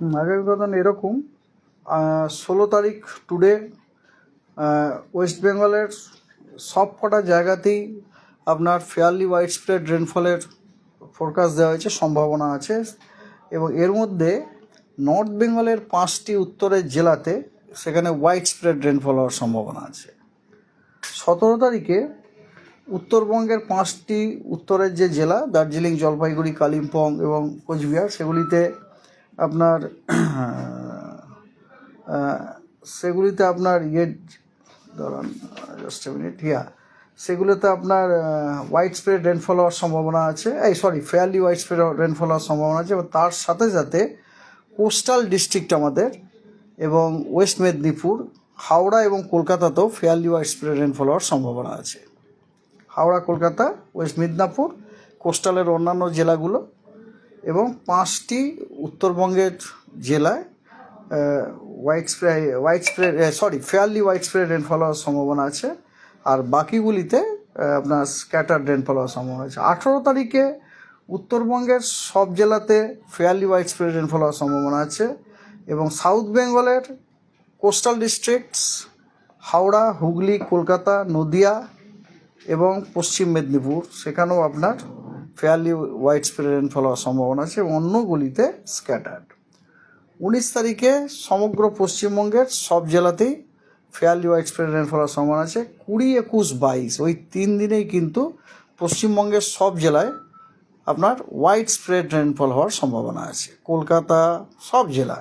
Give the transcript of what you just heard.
আগামী প্রধান এরকম। ষোলো তারিখ টুডে ওয়েস্ট বেঙ্গলের সব কটা জায়গাতেই আপনার ফেয়ারলি ওয়াইড স্প্রেড রেনফলের ফোরকাস্ট দেওয়া হয়েছে, সম্ভাবনা আছে। এবং এর মধ্যে নর্থ বেঙ্গলের পাঁচটি উত্তরের জেলাতে সেখানে ওয়াইড স্প্রেড রেনফল হওয়ার সম্ভাবনা আছে। সতেরো তারিখে উত্তরবঙ্গের পাঁচটি উত্তরের যে জেলা, দার্জিলিং, জলপাইগুড়ি, কালিম্পং এবং কোচবিহার, সেগুলিতে আপনার সেগুলিতে আপনার ইয়ে ধরুন জাস্ট মিনিট হিয়া সেগুলোতে আপনার হোয়াইট স্প্রেড রেনফল হওয়ার সম্ভাবনা আছে। এই sorry fairly wide spread rainfall হওয়ার সম্ভাবনা আছে এবং তার সাথে সাথে কোস্টাল ডিস্ট্রিক্ট আমাদের এবং ওয়েস্ট মেদিনীপুর হাওড়া এবং কলকাতাতেও ফেয়ারলি হোয়াইট স্প্রেড রেনফল হওয়ার সম্ভাবনা আছে। হাওড়া, কলকাতা ওয়েস্ট মেদিনীপুর কোস্টালের অন্যান্য জেলাগুলো এবং পাঁচটি উত্তরবঙ্গের জেলায় wide spread wide spread sorry fairly wide spread rainfall হওয়ার সম্ভাবনা আছে। আর বাকিগুলিতে আপনার স্ক্যাটার রেনফল হওয়ার সম্ভাবনা আছে। আঠেরো তারিখে উত্তরবঙ্গের সব জেলাতে ফেয়ারলি হোয়াইট স্প্রে রেনফল হওয়ার সম্ভাবনা আছে এবং সাউথ বেঙ্গলের কোস্টাল ডিস্ট্রিক্টস হাওড়া, হুগলি, কলকাতা, নদিয়া এবং পশ্চিম মেদিনীপুর, সেখানেও আপনার ফেয়ারলি হোয়াইট স্প্রে রেনফল হওয়ার সম্ভাবনা আছে অন্যগুলিতে স্ক্যাটার্ড উনিশ তারিখে সমগ্র পশ্চিমবঙ্গের সব জেলাতেই ফেয়ারলি হোয়াইট স্প্রে রেনফল হওয়ার সম্ভাবনা আছে। কুড়ি একুশ বাইশ, ওই তিন দিনেই কিন্তু পশ্চিমবঙ্গের সব জেলায় আপনার হোয়াইট স্প্রেড রেনফল হওয়ার সম্ভাবনা আছে। কলকাতা সব জেলা।